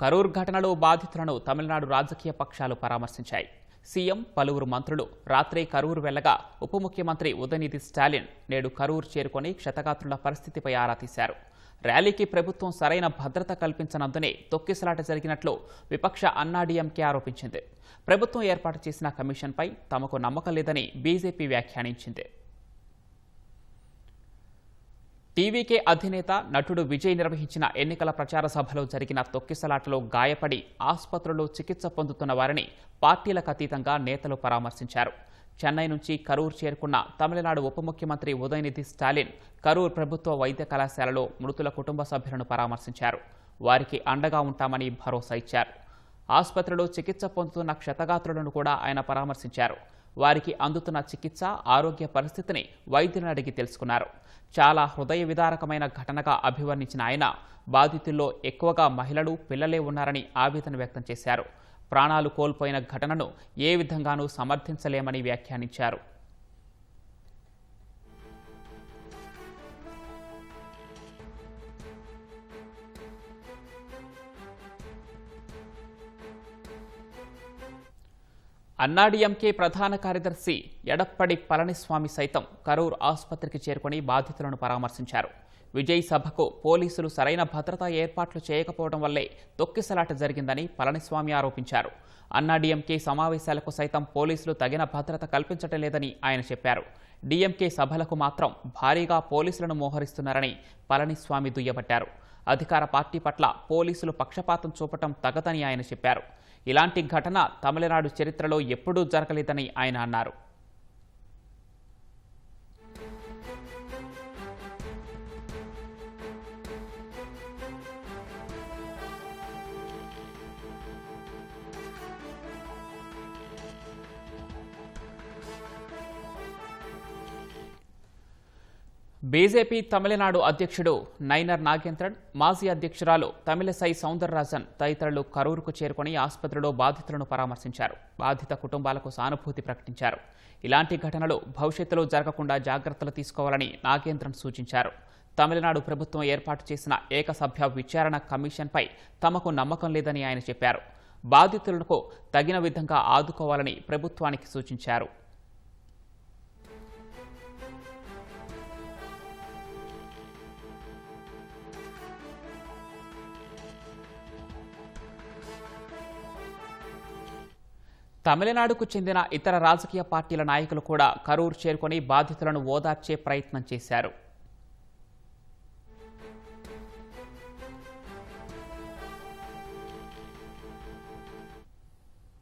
కరూర్ ఘటనలో బాధితులను తమిళనాడు రాజకీయ పక్షాలు పరామర్శించాయి. సీఎం పలువురు మంత్రులు రాత్రి కరూరు వెళ్ళగా ఉప ముఖ్యమంత్రి ఉదయనిధి స్టాలిన్ నేడు కరూరు చేరుకొని క్షతగాత్రుల పరిస్థితిపై ఆరా తీశారు. ర్యాలీకి ప్రభుత్వం సరైన భద్రత కల్పించనందునే తొక్కిసలాట జరిగినట్లు విపక్ష అన్నాడీఎంకే ఆరోపించింది. ప్రభుత్వం ఏర్పాటు చేసిన కమిషన్పై తమకు నమ్మకం లేదని బీజేపీ వ్యాఖ్యానించింది. టీవీకే అధినేత నటుడు విజయ్ నిర్వహించిన ఎన్నికల ప్రచార సభలో జరిగిన తొక్కిసలాటలో గాయపడి ఆసుపత్రిలో చికిత్స పొందుతున్న వారిని పార్టీలకు అతీతంగా నేతలు పరామర్శించారు. చెన్నై నుంచి కరూర్ చేరుకున్న తమిళనాడు ఉప ముఖ్యమంత్రి ఉదయనిధి స్టాలిన్ కరూర్ ప్రభుత్వ వైద్య కళాశాలలో మృతుల కుటుంబ సభ్యులను పరామర్శించారు. వారికి అండగా ఉంటామని భరోసా ఇచ్చారు. ఆసుపత్రిలో చికిత్స పొందుతున్న క్షతగాత్రులను కూడా ఆయన పరామర్శించారు. వారికి అందుతున్న చికిత్స ఆరోగ్య పరిస్థితిని వైద్యులను అడిగి తెలుసుకున్నారు. చాలా హృదయ విదారకమైన ఘటనగా అభివర్ణించిన ఆయన బాధితుల్లో ఎక్కువగా మహిళలు పిల్లలే ఉన్నారని ఆవేదన వ్యక్తం చేశారు. ప్రాణాలు కోల్పోయిన ఘటనను ఏ విధంగానూ సమర్థించలేమని వ్యాఖ్యానించారు. అన్నాడీఎంకే ప్రధాన కార్యదర్శి ఎడప్పడి పళనిస్వామి సైతం కరూర్ ఆసుపత్రికి చేరుకొని బాధితులను పరామర్శించారు. విజయ్ సభకు పోలీసులు సరైన భద్రతా ఏర్పాట్లు చేయకపోవడం వల్లే తొక్కిసలాట జరిగిందని పళనిస్వామి ఆరోపించారు. అన్నాడీఎంకే సమావేశాలకు సైతం పోలీసులు తగిన భద్రత కల్పించటం లేదని ఆయన చెప్పారు. డీఎంకే సభలకు మాత్రం భారీగా పోలీసులను మోహరిస్తున్నారని పళనిస్వామి దుయ్యబట్టారు. అధికార పార్టీ పట్ల పోలీసులు పక్షపాతం చూపటం తగదని ఆయన చెప్పారు. ఇలాంటి ఘటన తమిళనాడు చరిత్రలో ఎప్పుడూ జరగలేదని ఆయన అన్నారు. బీజేపీ తమిళనాడు అధ్యక్షుడు నైనర్ నాగేంద్రన్ మాజీ అధ్యక్షురాలు తమిళసై సౌందరరాజన్ తదితరులు కరూరుకు చేరుకుని ఆసుపత్రిలో బాధితులను పరామర్శించారు. బాధిత కుటుంబాలకు సానుభూతి ప్రకటించారు. ఇలాంటి ఘటనలు భవిష్యత్తులో జరగకుండా జాగ్రత్తలు తీసుకోవాలని నాగేంద్రన్ సూచించారు. తమిళనాడు ప్రభుత్వం ఏర్పాటు చేసిన ఏకసభ్య విచారణ కమిషన్పై తమకు నమ్మకం లేదని ఆయన చెప్పారు. బాధితులకు తగిన విధంగా ఆదుకోవాలని ప్రభుత్వానికి సూచించారు. తమిళనాడుకు చెందిన ఇతర రాజకీయ పార్టీల నాయకులు కూడా కరూర్ చేరుకొని బాధితులను ఓదార్చే ప్రయత్నం చేశారు.